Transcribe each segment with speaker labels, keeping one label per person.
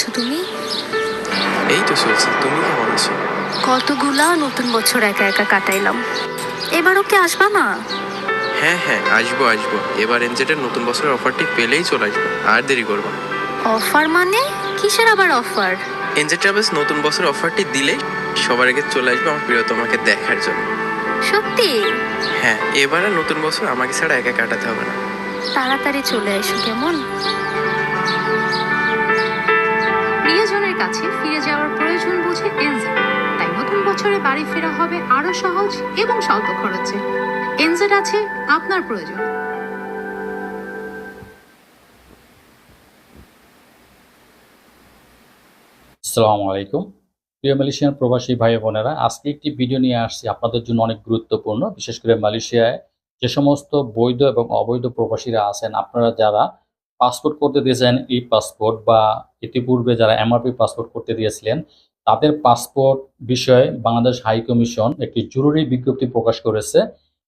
Speaker 1: আছো তুমি?
Speaker 2: এই তো চলছে তুমি কেমন আছো?
Speaker 1: কতগুলা নতুন বছর একা একা কাটাইলাম। এবারও কি আসবা না?
Speaker 2: হ্যাঁ হ্যাঁ আসব আসব। এবার এনজেটের নতুন বছরের অফারটি পেলেই চলে আসব আর দেরি করব না।
Speaker 1: অফার মানে? কিসের আবার অফার
Speaker 2: এনজে ট্রাভেলস নতুন বছরের অফারটি দিলে সবার আগে চলে আসবে আমার প্রিয়তমাকে দেখার জন্য।
Speaker 1: সত্যি?
Speaker 2: হ্যাঁ এবারে নতুন বছর আমাকে ছাড়া একা কাটাতে হবে না।
Speaker 1: তাড়াতাড়ি চলে এসো কেমন?
Speaker 3: কাছে ফিরে যাওয়ার প্রয়োজন বুঝে এনজেড। তাই নতুন বছরে বাড়ি ফেরা হবে আরও সহজ এবং স্বল্প খরচে। এনজেড আছে আপনার প্রয়োজন।
Speaker 4: আসসালামু আলাইকুম। প্রিয় মালয়েশিয়ান প্রবাসী ভাই বোনেরা, আজকে একটি ভিডিও নিয়ে আসছি আপনাদের জন্য অনেক গুরুত্বপূর্ণ। বিশেষ করে মালয়েশিয়ায় যে সমস্ত বৈধ এবং অবৈধ প্রবাসীরা আছেন, আপনারা যারা পাসপোর্ট করতে দিয়েছেন ই পাসপোর্ট বা ইতিপূর্বে যারা এমআরপি পাসপোর্ট করতে দিয়েছিলেন, তাদের পাসপোর্ট বিষয়ে বাংলাদেশ হাই কমিশন একটি জরুরি বিজ্ঞপ্তি প্রকাশ করেছে।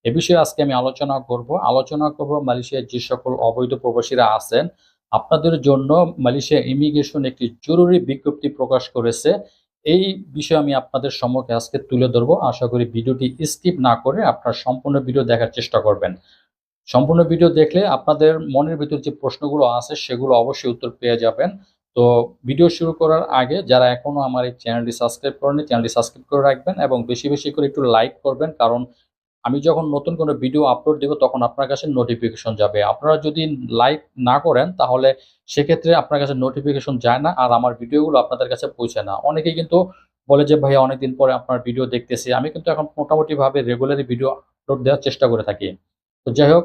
Speaker 4: এ বিষয়ে আজকে আমি আলোচনা করব। আলোচনা করব মালয়েশিয়ার যে সকল অবৈধ প্রবাসীরা আছেন, আপনাদের জন্য মালয়েশিয়া ইমিগ্রেশন একটি জরুরি বিজ্ঞপ্তি প্রকাশ করেছে। এই বিষয়ে আমি আপনাদের সম্মুখে আজকে তুলে ধরবো। আশা করি ভিডিওটি স্কিপ না করে আপনারা সম্পূর্ণ ভিডিও দেখার চেষ্টা করবেন। সম্পূর্ণ ভিডিও দেখলে আপনাদের মনের ভিতর যে প্রশ্নগুলো আছে, সেগুলো অবশ্যই উত্তর পেয়ে যাবেন। তো ভিডিও শুরু করার আগে যারা এখনও আমার এই চ্যানেলটি সাবস্ক্রাইব করেনি চ্যানেলটি সাবস্ক্রাইব করে রাখবেন এবং বেশি বেশি করে একটু লাইক করবেন, কারণ আমি যখন নতুন কোনো ভিডিও আপলোড দেবো, তখন আপনার কাছে নোটিফিকেশন যাবে। আপনারা যদি লাইক না করেন, তাহলে সেক্ষেত্রে আপনার কাছে নোটিফিকেশন যায় না আর আমার ভিডিওগুলো আপনাদের কাছে পৌঁছে না। অনেকেই কিন্তু বলে যে, ভাইয়া, অনেকদিন পরে আপনার ভিডিও দেখতেছি। আমি কিন্তু এখন মোটামুটিভাবে রেগুলারই ভিডিও আপলোড দেওয়ার চেষ্টা করে থাকি। তো যাই হোক,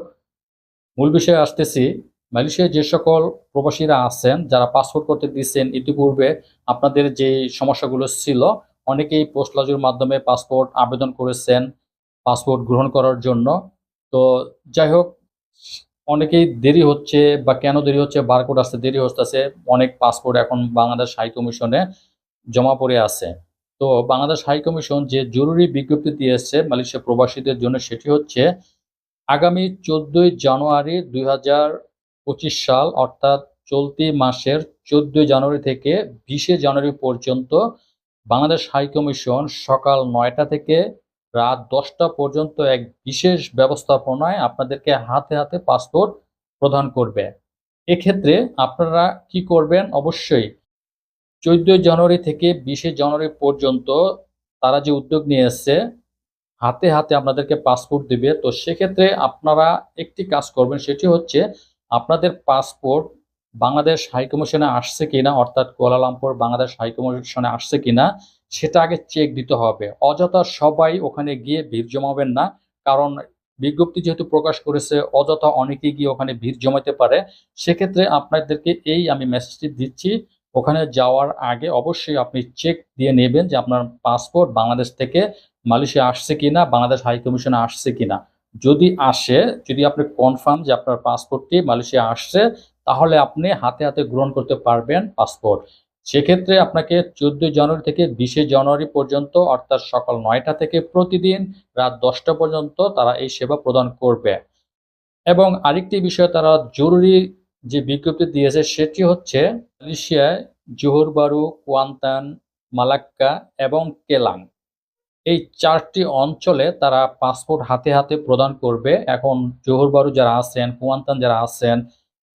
Speaker 4: মূল বিষয়ে আসতেছি। মালয়েশিয়ায় যে সকল প্রবাসীরা আছেন, যারা পাসপোর্ট করতে দিচ্ছেন, ইতিপূর্বে আপনাদের যে সমস্যাগুলো ছিল, অনেকেই পোস্ট লজের মাধ্যমে পাসপোর্ট আবেদন করেছেন, পাসপোর্ট গ্রহণ করার জন্য। তো যাই হোক, অনেকেই দেরি হচ্ছে বা কেন দেরি হচ্ছে, বারকোড আসতে দেরি হচ্ছে, অনেক পাসপোর্ট এখন বাংলাদেশ হাই কমিশনে জমা পড়ে আছে। তো বাংলাদেশ হাই কমিশন যে জরুরি বিজ্ঞপ্তি দিয়েছে মালয়েশিয়া প্রবাসীদের জন্য, সেটি হচ্ছে আগামী চোদ্দই জানুয়ারি দুই হাজার পঁচিশ সাল, অর্থাৎ চলতি মাসের চোদ্দই জানুয়ারি থেকে বিশে জানুয়ারি পর্যন্ত বাংলাদেশ হাই কমিশন সকাল নয়টা থেকে রাত দশটা পর্যন্ত এক বিশেষ ব্যবস্থাপনায় আপনাদেরকে হাতে হাতে পাসপোর্ট প্রদান করবে। এক্ষেত্রে আপনারা কি করবেন? অবশ্যই চোদ্দই জানুয়ারি থেকে বিশে জানুয়ারি পর্যন্ত তারা যে উদ্যোগ নিয়ে এসছে হাতে হাতে আপনাদেরকে পাসপোর্ট দিবে। তো সেক্ষেত্রে আপনারা একটি কাজ করবেন, সেটি হচ্ছে আপনাদের পাসপোর্ট বাংলাদেশ হাই কমিশনে আসছে কিনা, অর্থাৎ কুয়ালালামপুর বাংলাদেশ হাইকমিশনে আসছে কিনা, সেটা আগে চেক দিতে হবে। অযথা সবাই ওখানে গিয়ে ভিড় জমাবেন না, কারণ বিজ্ঞপ্তি যেহেতু প্রকাশ করেছে, অযথা অনেকে গিয়ে ওখানে ভিড় জমাতে পারে। সেক্ষেত্রে আপনাদেরকে এই আমি মেসেজটি দিচ্ছি, ওখানে যাওয়ার আগে অবশ্যই আপনি চেক দিয়ে নেবেন যে আপনার পাসপোর্ট বাংলাদেশ থেকে মালয়েশিয়া আসছে কিনা, বাংলাদেশ হাই কমিশনে আসছে কিনা। যদি আসে, যদি আপনি কনফার্ম যে আপনার পাসপোর্টটি মালয়েশিয়া আসছে, তাহলে আপনি হাতে হাতে গ্রহণ করতে পারবেন পাসপোর্ট সেক্ষেত্রে আপনাকে চোদ্দই জানুয়ারি থেকে বিশে জানুয়ারি পর্যন্ত, অর্থাৎ সকাল নয়টা থেকে প্রতিদিন রাত দশটা পর্যন্ত তারা এই সেবা প্রদান করবে। এবং আরেকটি বিষয় তারা জরুরি যে বিজ্ঞপ্তি দিয়েছে, সেটি হচ্ছে মালয়েশিয়ায় জোহরবারু, কুয়ান্তান, মালাক্কা এবং কেলাং। এই চারটি অঞ্চলে তারা পাসপোর্ট হাতে হাতে প্রদান করবে। এখন জোহরবারু যারা আছেন, কুয়ান্তান যারা আছেন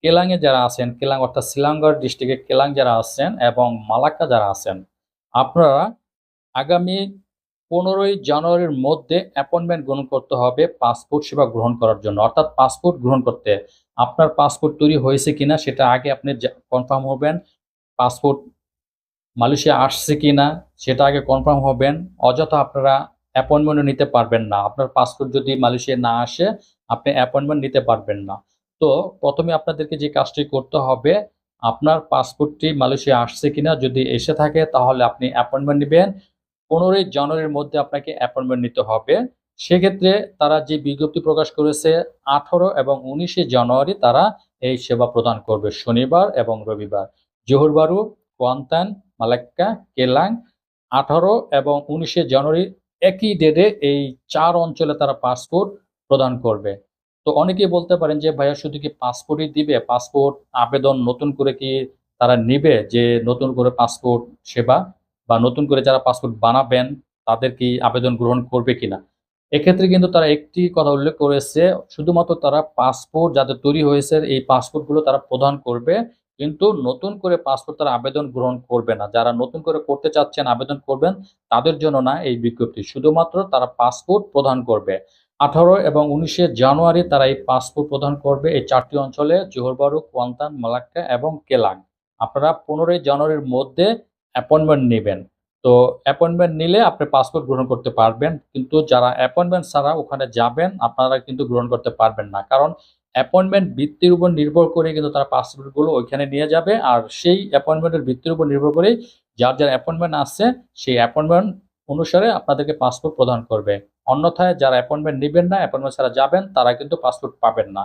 Speaker 4: কেলাংয়ে যারা আছেন কেলাং অর্থাৎ শিলাঙ্গর ডিস্ট্রিক্টে কেলাং যারা আছেন এবং মালাক্কা যারা আছেন, আপনারা আগামী পনেরোই জানুয়ারির মধ্যে অ্যাপয়েন্টমেন্ট গ্রহণ করতে হবে পাসপোর্ট সেবা গ্রহণ করার জন্য। অর্থাৎ পাসপোর্ট গ্রহণ করতে। আপনার পাসপোর্ট তৈরি হয়েছে কিনা সেটা আগে আপনি কনফার্ম হবেন। পাসপোর্ট মালয়েশিয়া আসছে কিনা সেটা আগে কনফার্ম হবেন। অযথা আপনারা অ্যাপয়েন্টমেন্টও নিতে পারবেন না। আপনার পাসপোর্ট যদি মালয়েশিয়া না আসে, আপনি অ্যাপয়েন্টমেন্ট নিতে পারবেন না। তো প্রথমে আপনাদেরকে যে কাজটি করতে হবে, আপনার পাসপোর্টটি মালয়েশিয়া আসছে কিনা যদি এসে থাকে, তাহলে আপনি অ্যাপয়েন্টমেন্ট নেবেন। পনেরোই জানুয়ারির মধ্যে আপনাকে অ্যাপয়েন্টমেন্ট নিতে হবে। সেক্ষেত্রে তারা যে বিজ্ঞপ্তি প্রকাশ করেছে, আঠারো এবং উনিশে জানুয়ারি তারা এই সেবা প্রদান করবে, শনিবার এবং রবিবার। জোহরবারু, কোয়ান্তান মালাক্কা, কেলাং, আঠারো এবং উনিশে জানুয়ারি একই ডেটে এই চার অঞ্চলে তারা পাসপোর্ট প্রদান করবে। তো অনেকেই বলতে পারেন যে, ভাইয়া, শুধু কি পাসপোর্টই দিবে? পাসপোর্ট আবেদন নতুন করে কি তারা নিবে যে নতুন করে পাসপোর্ট সেবা বা নতুন করে যারা পাসপোর্ট বানাবেন তাদের কি আবেদন গ্রহণ করবে কিনা? এক্ষেত্রে কিন্তু তারা একটি কথা উল্লেখ করেছে, শুধুমাত্র তারা পাসপোর্ট যাদের তৈরি হয়েছে, এই পাসপোর্টগুলো তারা প্রদান করবে কিন্তু নতুন করে পাসপোর্ট তারা আবেদন গ্রহণ করবে না। যারা নতুন করে করতে চাচ্ছেন, আবেদন করবেন, তাদের জন্য না এই বিজ্ঞপ্তি। শুধুমাত্র তারা পাসপোর্ট প্রদান করবে। আঠারো এবং উনিশে জানুয়ারি তারা এই পাসপোর্ট প্রদান করবে এই চারটি অঞ্চলে, জোহরবারু, কোয়ান্তান, মালাক্কা এবং কেলাং আপনারা পনেরোই জানুয়ারির মধ্যে অ্যাপয়েন্টমেন্ট নেবেন। তো অ্যাপয়েন্টমেন্ট নিলে আপনি পাসপোর্ট গ্রহণ করতে পারবেন। কিন্তু যারা অ্যাপয়েন্টমেন্ট ছাড়া ওখানে যাবেন, আপনারা কিন্তু গ্রহণ করতে পারবেন না। কারণ অ্যাপয়েন্টমেন্ট ভিত্তির উপর নির্ভর করে কিন্তু তারা পাসপোর্টগুলো ওইখানে নিয়ে যাবে। আর সেই অ্যাপয়েন্টমেন্টের ভিত্তির উপর নির্ভর করে যার যার অ্যাপয়েন্টমেন্ট আসছে সেই অ্যাপয়েন্টমেন্ট অনুসারে আপনাদেরকে পাসপোর্ট প্রদান করবে। অন্যথায় যারা অ্যাপয়েন্টমেন্ট নেবেন না অ্যাপয়েন্টমেন্ট ছাড়া যাবেন, তারা কিন্তু পাসপোর্ট পাবেন না।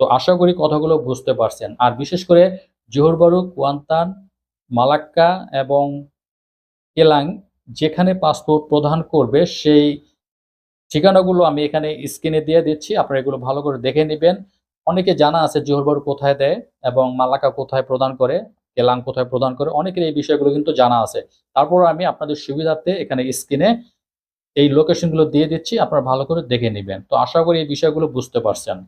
Speaker 4: তো আশা করি কথাগুলো বুঝতে পারছেন। আর বিশেষ করে জোহরবারু কুয়ান্তান, মালাক্কা এবং কেলাং যেখানে পাসপোর্ট প্রদান করবে, সেই ঠিকানাগুলো আমি এখানে স্ক্রিনে দিয়ে দিচ্ছি। আপনারা এগুলো ভালো করে দেখে নেবেন। অনেকে জানা আছে জোহরবারু কোথায় দেয় এবং মালাকা কোথায় প্রদান করে, কেলাং কোথায় প্রদান করে, অনেকের এই বিষয়গুলো কিন্তু জানা আছে। তারপর আমি আপনাদের সুবিধার্থে এখানে স্ক্রিনে এই লোকেশনগুলো দিয়ে দিচ্ছি, আপনারা ভালো করে দেখে নেবেন। তো আশা করি এই বিষয়গুলো বুঝতে পারছেন।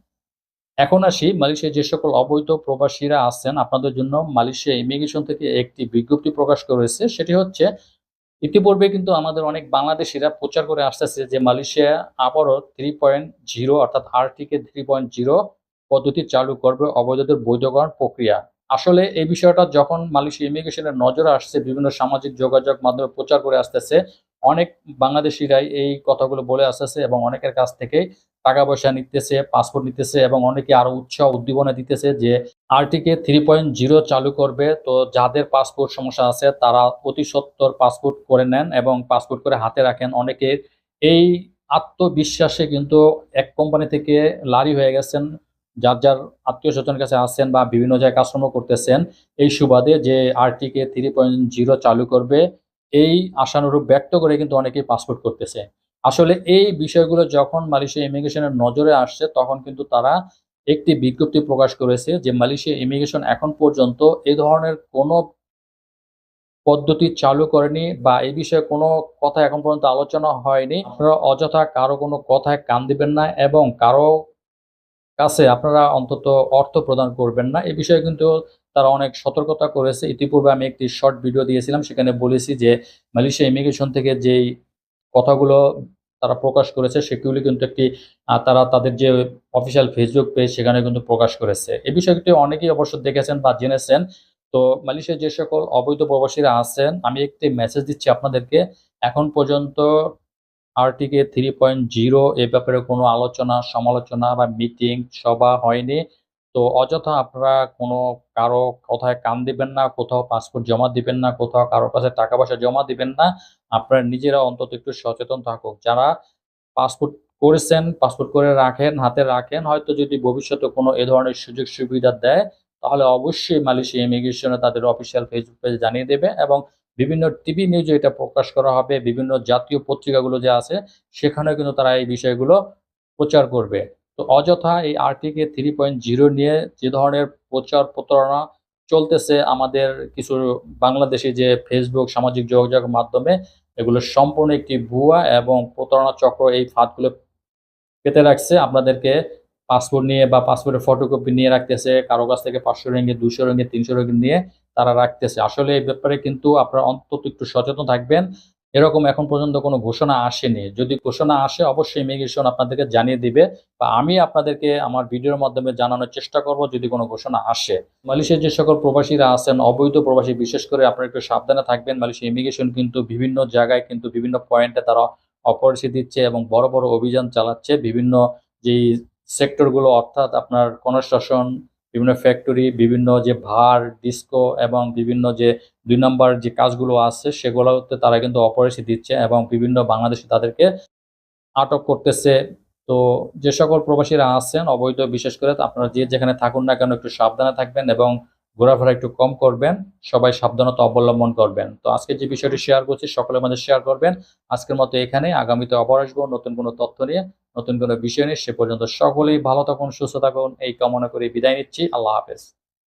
Speaker 4: এখন আসি মালয়েশিয়ায় যে সকল অবৈধ প্রবাসীরা আছেন, আপনাদের জন্য মালয়েশিয়া ইমিগ্রেশন থেকে একটি বিজ্ঞপ্তি প্রকাশ করেছে, সেটি হচ্ছে, ইতিপূর্বে কিন্তু আমাদের অনেক বাংলাদেশিরা প্রচার করে আসতেছে যে মালয়েশিয়া আবারও থ্রি পয়েন্ট জিরো অর্থাৎ আরটিকে থ্রি পয়েন্ট জিরো পদ্ধতি চালু করবে অবৈধদের বৈধকরণ প্রক্রিয়া। আসলে এই বিষয়টা যখন মালয়েশিয়া ইমিগ্রেশনের নজরে আসছে, বিভিন্ন সামাজিক যোগাযোগ মাধ্যমে প্রচার করে আসতেছে, অনেক বাংলাদেশিরাই এই কথাগুলো বলে আসতেছে এবং অনেকের কাছ থেকে টাকা পয়সা নিতেছে পাসপোর্ট নিতেছে এবং অনেকে আরও উৎসাহ উদ্দীপনা দিতেছে যে আরটিকে থ্রি পয়েন্ট জিরো চালু করবে। তো যাদের পাসপোর্ট সমস্যা আছে, তারা অতি সত্তর পাসপোর্ট করে নেন এবং পাসপোর্ট করে হাতে রাখেন। অনেকের এই আত্মবিশ্বাসে কিন্তু এক কোম্পানি থেকে লারি হয়ে গেছেন। যার যার আত্মীয় স্বজনের কাছে আসছেন বা বিভিন্ন জায়গায় কাজকর্ম করতেছেন, এই সুবাদে যে আরটিকে থ্রি পয়েন্ট জিরো চালু করবে, এই আশানুরূপ ব্যক্ত করে কিন্তু অনেকেই পাসপোর্ট করতেছে। আসলে এই বিষয়গুলো যখন মালয়েশিয়া ইমিগ্রেশনের নজরে আসছে, তখন কিন্তু তারা একটি বিজ্ঞপ্তি প্রকাশ করেছে যে মালয়েশিয়া ইমিগ্রেশন এখন পর্যন্ত এ ধরনের কোনো পদ্ধতি চালু করেনি বা এই বিষয়ে কোনো কথা এখন পর্যন্ত আলোচনা হয়নি। আপনারা অযথা কারও কোনো কথায় কান দিবেন না এবং কারও কাছে আপনারা অন্তত অর্থ প্রদান করবেন না। এ বিষয়ে কিন্তু তারা অনেক সতর্কতা করেছে। ইতিপূর্বে আমি একটি শর্ট ভিডিও দিয়েছিলাম, সেখানে বলেছি যে মালয়েশিয়া ইমিগ্রেশন থেকে যেই কথাগুলো তারা প্রকাশ করেছে, সেগুলি কিন্তু একটি তারা তাদের যে অফিসিয়াল ফেসবুক পেজ, সেখানে কিন্তু প্রকাশ করেছে। এ বিষয়টি অনেকেই অবশ্য দেখেছেন বা জেনেছেন। তো মালয়েশিয়ার যে সকল অবৈধ প্রবাসীরা আছেন, আমি একটি মেসেজ দিচ্ছি আপনাদেরকে। এখন পর্যন্ত আরটিকে থ্রি পয়েন্ট জিরো এ ব্যাপারে কোনো আলোচনা, সমালোচনা বা মিটিং সভা হয়নি। তো অযথা আপনারা কোনো কারও কোথায় কান দিবেন না, কোথাও পাসপোর্ট জমা দিবেন না, কোথাও কারও কাছে টাকা পয়সা জমা দিবেন না। আপনারা নিজেরা অন্তত একটু সচেতন থাকুক। যারা পাসপোর্ট করেছেন পাসপোর্ট করে রাখেন, হাতে রাখেন, হয়তো যদি ভবিষ্যতে কোনো এ ধরনের সুযোগ সুবিধা দেয়, তাহলে অবশ্যই মালয়েশিয়া ইমিগ্রেশনে তাদের অফিসিয়াল ফেসবুক পেজে জানিয়ে দেবে এবং বিভিন্ন টিভি নিউজে এটা প্রকাশ করা হবে, বিভিন্ন জাতীয় পত্রিকাগুলো যে আছে, সেখানেও কিন্তু তারা এই বিষয়গুলো প্রচার করবে। তো অযথা এই আরটিকে থ্রি পয়েন্ট জিরো নিয়ে যে ধরনের প্রচার প্রতারণা চলতেছে আমাদের কিছু বাংলাদেশে যে ফেসবুক সামাজিক যোগাযোগ মাধ্যমে, এগুলো সম্পূর্ণ একটি ভুয়া এবং প্রতারণা চক্র এই ফাঁদগুলো পেতে রাখছে আপনাদেরকে পাসপোর্ট নিয়ে বা পাসপোর্টের ফটোকপি নিয়ে রাখতেছে, কারও কাছ থেকে পাঁচশো রেঙ্গে দুশো রেঙ্গে তিনশো রেঙ্গে নিয়ে তারা রাখতেছে। আসলে এই ব্যাপারে কিন্তু আপনারা অন্তত একটু সচেতন থাকবেন। এরকম এখন পর্যন্ত কোনো ঘোষণা আসেনি। যদি ঘোষণা আসে, অবশ্যই ইমিগ্রেশন আপনাদেরকে জানিয়ে দিবে বা আমি আপনাদেরকে আমার ভিডিওর মাধ্যমে জানানোর চেষ্টা করব যদি কোনো ঘোষণা আসে। মালয়েশিয়ার যে সকল প্রবাসীরা আছেন, অবৈধ প্রবাসী, বিশেষ করে আপনারা একটু সাবধানে থাকবেন। মালয়েশিয়া ইমিগ্রেশন কিন্তু বিভিন্ন জায়গায় কিন্তু বিভিন্ন পয়েন্টে তারা অপরিচি দিচ্ছে এবং বড় বড় অভিযান চালাচ্ছে। বিভিন্ন যেই সেক্টরগুলো, অর্থাৎ আপনার কনস্ট্রাকশন বিভিন্ন ফ্যাক্টরি বিভিন্ন যে ভার ডিস্কো এবং বিভিন্ন যে দুই নম্বর যে কাজগুলো আছে, সেগুলোতে তারা কিন্তু অপরিচি দিচ্ছে এবং বিভিন্ন বাংলাদেশে তাদেরকে আটক করতেছে। তো যে সকল প্রবাসীরা আছেন, অবৈধ, বিশেষ করে আপনারা যে যেখানে থাকুন না কেন, একটু সাবধানে থাকবেন এবং ঘোরাফেরা একটু কম করবেন, সবাই সাবধানতা অবলম্বন করবেন। তো আজকে যে বিষয়টি শেয়ার করছি সকলের মধ্যে শেয়ার করবেন। আজকের মতো এখানে, আগামীতে আবার আসব নতুন কোনো তথ্য নিয়ে, নতুন কোনো বিষয় নিয়ে, সে পর্যন্ত সকলেই ভালো থাকুন, সুস্থ থাকুন, এই কামনা করে বিদায় নিচ্ছি। আল্লাহ হাফেজ।